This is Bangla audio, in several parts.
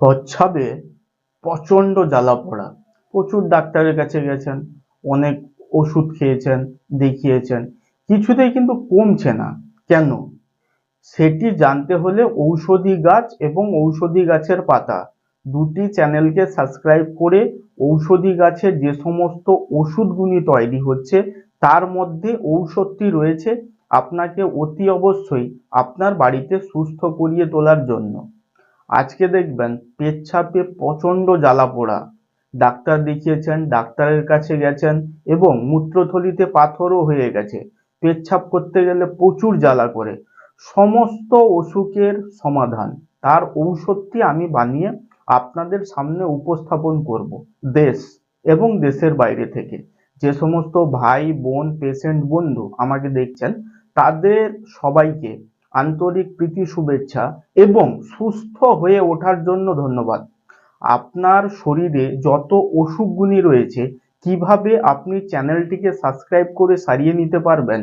প্রচ্ছাবে প্রচণ্ড জ্বালা পোড়া। প্রচুর ডাক্তারের কাছে গেছেন, অনেক ওষুধ খেয়েছেন, দেখিয়েছেন। কিছুতেই কিন্তু কমছে না। কেন? সেটি জানতে হলে ঔষধি গাছ এবং ঔষধি গাছের পাতা। দুটি চ্যানেলকে সাবস্ক্রাইব করে ঔষধি গাছের যে সমস্ত ওষুধগুলি তৈরি হচ্ছে, তার মধ্যে ঔষধটি রয়েছে আপনাকে অতি অবশ্যই আপনার বাড়িতে সুস্থ করিয়ে তোলার জন্য। আজকে দেখবেন পেচ্ছাপে প্রচণ্ড জ্বালা পোড়া। ডাক্তার দেখিয়েছেন, ডাক্তারের কাছে গেছেন এবং মূত্রথলিতে পাথরও হয়ে গেছে। পেচ্ছাপ করতে গেলে প্রচুর জ্বালা করে। সমস্ত অসুখের সমাধান। তার ঔষধটি আমি বানিয়ে আপনাদের সামনে উপস্থাপন করব দেশ এবং দেশের বাইরে থেকে। যে সমস্ত ভাই, বোন, পেশেন্ট, বন্ধু আমাকে দেখছেন, তাদের সবাইকে আন্তরিক প্রীতি, শুভেচ্ছা এবং সুস্থ হয়ে ওঠার জন্য ধন্যবাদ। আপনার শরীরে যত অসুখগুলি রয়েছে, কীভাবে আপনি চ্যানেলটিকে সাবস্ক্রাইব করে সারিয়ে নিতে পারবেন,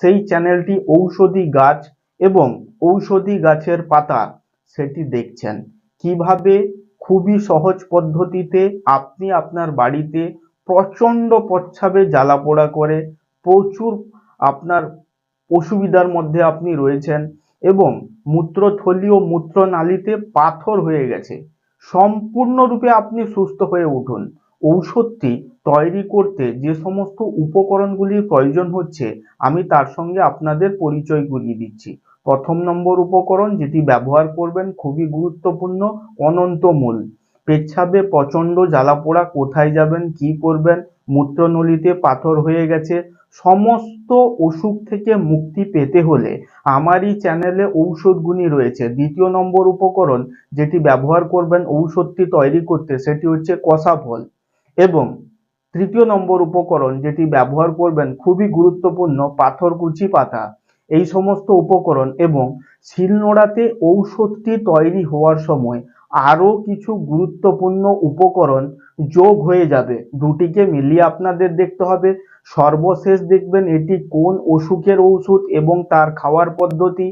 সেই চ্যানেলটি ঔষধি গাছ এবং ঔষধি গাছের পাতা সেটি দেখছেন। কীভাবে খুবই সহজ পদ্ধতিতে আপনি আপনার বাড়িতে প্রচণ্ড প্রচ্ছাবে জ্বালা পোড়া করে, প্রচুর আপনার অসুবিধার মধ্যে আপনি রয়েছেন এবং মূত্রথলি ও মূত্রনালীতে পাথর হয়ে গেছে। সম্পূর্ণরূপে আপনি সুস্থ হয়ে উঠুন। ঔষধটি তৈরি করতে যে সমস্ত উপকরণগুলির প্রয়োজন হচ্ছে, আমি তার সঙ্গে আপনাদের পরিচয় করিয়ে দিচ্ছি। প্রথম নম্বর উপকরণ যেটি ব্যবহার করবেন খুবই গুরুত্বপূর্ণ অনন্তমূল পেচ্ছাবে প্রচণ্ড জ্বালা পোড়া কোথায় যাবেন, কি করবেন, মূত্রনলীতে পাথর হয়ে গেছে সমস্ত অসুখ থেকে মুক্তি পেতে হলে আমারই চ্যানেলে ঔষধগুলি রয়েছে। দ্বিতীয় নম্বর উপকরণ যেটি ব্যবহার করবেন ঔষধটি তৈরি করতে, সেটি হচ্ছে কষা ফল। এবং তৃতীয় নম্বর উপকরণ যেটি ব্যবহার করবেন খুবই গুরুত্বপূর্ণ পাথরকুচি পাতা। এই সমস্ত উপকরণ এবং শিলনোড়াতে ঔষধটি তৈরি হওয়ার সময় আরও কিছু গুরুত্বপূর্ণ উপকরণ যোগ হয়ে যাবে। দুটিকে মিলিয়ে আপনাদের দেখতে হবে। সর্বশেষ দেখবেন এটি কোন অসুখের ঔষধ এবং তার খাওয়ার পদ্ধতি।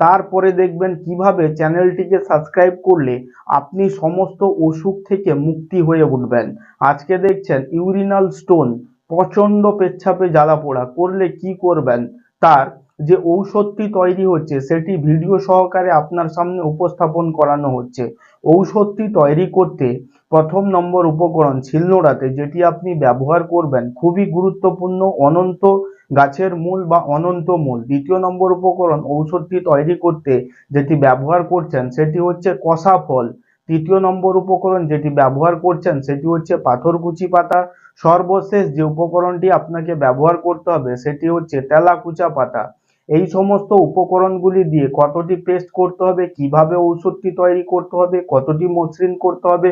তারপরে দেখবেন কীভাবে চ্যানেলটিকে সাবস্ক্রাইব করলে আপনি সমস্ত অসুখ থেকে মুক্তি হয়ে উঠবেন। আজকে দেখছেন ইউরিনাল স্টোন প্রচণ্ড পেচ্ছাপে জ্বালা পোড়া। করলে কি করবেন? তার যে ঔষধটি তৈরি হচ্ছে, সেটি ভিডিও সহকারে আপনার সামনে উপস্থাপন করানো হচ্ছে। ঔষধটি তৈরি করতে প্রথম নম্বর উপকরণ শিলনোড়াতে যেটি আপনি ব্যবহার করবেন খুবই গুরুত্বপূর্ণ অনন্ত গাছের মূল বা অনন্ত মূল। দ্বিতীয় নম্বর উপকরণ ঔষধটি তৈরি করতে যেটি ব্যবহার করছেন সেটি হচ্ছে কষা ফল। তৃতীয় নম্বর উপকরণ যেটি ব্যবহার করছেন সেটি হচ্ছে পাথরকুচি পাতা। সর্বশেষ যে উপকরণটি আপনাকে ব্যবহার করতে হবে সেটি হচ্ছে তেলাকুচা পাতা। এই সমস্ত উপকরণগুলি দিয়ে কতটি পেস্ট করতে হবে, কীভাবে ঔষধটি তৈরি করতে হবে, কতটি মসৃণ করতে হবে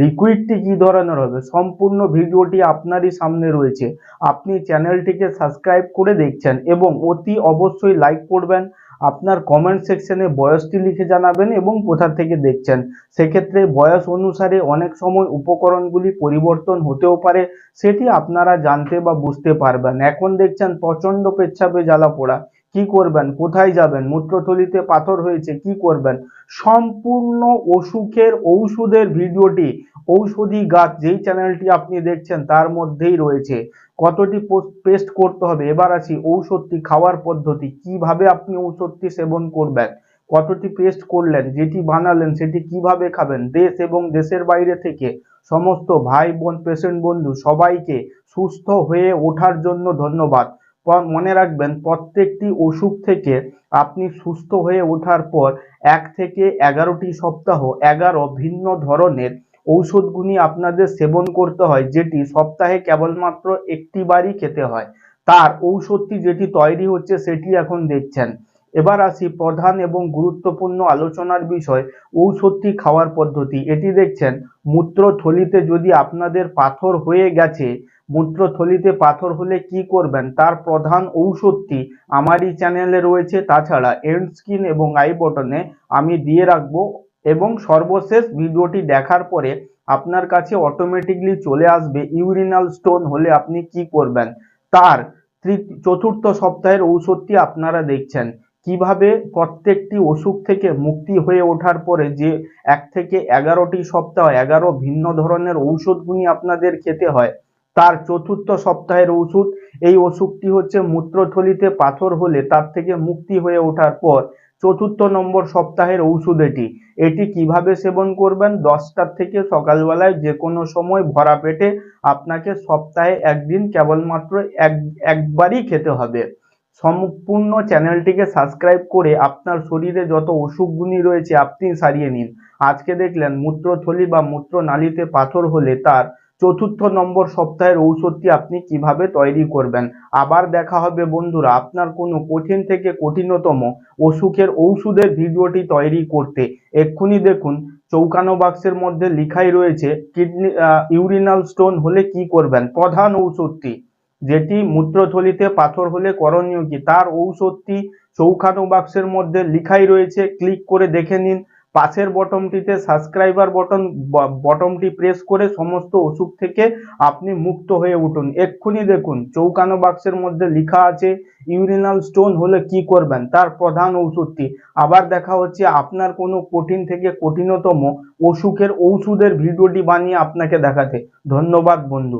লিকুইডটি কি ধরনের হবে, সম্পূর্ণ ভিডিওটি আপনারই সামনে রয়েছে। আপনি চ্যানেলটিকে সাবস্ক্রাইব করে দেখছেন এবং অতি অবশ্যই লাইক করবেন, আপনার কমেন্ট সেকশনে বয়সটি লিখে জানাবেন এবং কোথা থেকে দেখছেন। সেক্ষেত্রে বয়স অনুসারে অনেক সময় উপকরণগুলি পরিবর্তন হতেও পারে, সেটি আপনারা জানতে বা বুঝতে পারবেন। এখন দেখছেন প্রচণ্ড পেচ্ছাপে জ্বালা পোড়া। কি করবেন? কোথায় যাবেন? মূত্রথলিতে পাথর হয়েছে, কি করবেন? সম্পূর্ণ অসুখের ঔষধের ভিডিওটি, ঔষধি গাছ যেই চ্যানেলটি আপনি দেখছেন তার মধ্যেই রয়েছে। কতটি পেস্ট করতে হবে? এবার আসি ঔষধটি খাওয়ার পদ্ধতি, কীভাবে আপনি ঔষধটি সেবন করবেন? কতটি পেস্ট করলেন? যেটি বানালেন সেটি কীভাবে খাবেন? দেশ এবং দেশের বাইরে থেকে সমস্ত ভাই বোন, পেশেন্ট বন্ধু সবাইকে সুস্থ হয়ে ওঠার জন্য ধন্যবাদ। মনে রাখবেন, প্রত্যেকটি অসুখ থেকে আপনি সুস্থ হয়ে ওঠার পর এক থেকে এগারোটি সপ্তাহ, এগারো ভিন্ন ধরনের ঔষধগুলি আপনাদের সেবন করতে হয়, যেটি সপ্তাহে কেবলমাত্র একটি বারই খেতে হয়। তার ঔষধটি যেটি তৈরি হচ্ছে, সেটি এখন দেখছেন। এবার আসি প্রধান এবং গুরুত্বপূর্ণ আলোচনার বিষয় ঔষধটি খাওয়ার পদ্ধতি। এটি দেখছেন, মূত্রথলিতে যদি আপনাদের পাথর হয়ে গেছে, মূত্রথলিতে পাথর হলে কি করবেন? তার প্রধান ঔষধটি আমারই চ্যানেলে রয়েছে। তাছাড়া এন্ড স্কিন এবং আই বটনে আমি দিয়ে রাখব এবং সর্বশেষ ভিডিওটি দেখার পরে আপনার কাছে অটোমেটিকলি চলে আসবে ইউরিনাল স্টোন হলে আপনি কি করবেন? তার চতুর্থ সপ্তাহের ঔষধটি আপনারা দেখছেন। কীভাবে প্রত্যেকটি অসুখ থেকে মুক্তি হয়ে ওঠার পরে যে এক থেকে এগারোটি সপ্তাহ, এগারো ভিন্ন ধরনের ঔষধগুলি আপনাদের খেতে হয়, তার চতুর্থ সপ্তাহের ওষুধ, এই ওষুধটি হচ্ছে মূত্রথলিতে পাথর হলে তার থেকে মুক্তি হয়ে ওঠার পর চতুর্থ নম্বর সপ্তাহের ঔষধ এটি। এটি কীভাবে সেবন করবেন? দশটার থেকে সকালবেলায় যে কোনো সময় ভরা পেটে আপনাকে সপ্তাহে একদিন কেবলমাত্র এক, একবারই খেতে হবে। সম্পূর্ণ চ্যানেলটিকে সাবস্ক্রাইব করে আপনার শরীরে যত অসুখগুলি রয়েছে আপনি সারিয়ে নিন। আজকে দেখলেন মূত্রথলি বা মূত্রনালীতে পাথর হলে তার চতুর্থ নম্বর সপ্তাহের ঔষধটি আপনি কীভাবে তৈরি করবেন? আবার দেখা হবে বন্ধুরা, আপনার কোনো কঠিন থেকে কঠিনতম অসুখের ঔষধের ভিডিওটি তৈরি করতে। এক্ষুনি দেখুন, চৌকানো বাক্সের মধ্যে লিখাই রয়েছে, কিডনি ইউরিনাল স্টোন হলে কি করবেন? প্রধান ঔষধটি। যেটি মূত্রথলিতে পাথর হলে করণীয় কি? তার ঔষধটি চৌখানো বাক্সের মধ্যে লিখাই রয়েছে। ক্লিক করে দেখে নিন। পাশের বটমটিতে সাবস্ক্রাইবার বটন বটমটি প্রেস করে সমস্ত অসুখ থেকে আপনি মুক্ত হয়ে উঠুন। এক্ষুনি দেখুন, চৌকানো বাক্সের মধ্যে লেখা আছে, ইউরিনাল স্টোন হলে কি করবেন? তার প্রধান ঔষধটি। আবার দেখা হচ্ছে, আপনার কোনো কঠিন থেকে কঠিনতম অসুখের ঔষধের ভিডিওটি বানিয়ে আপনাকে দেখাতে। ধন্যবাদ, বন্ধু।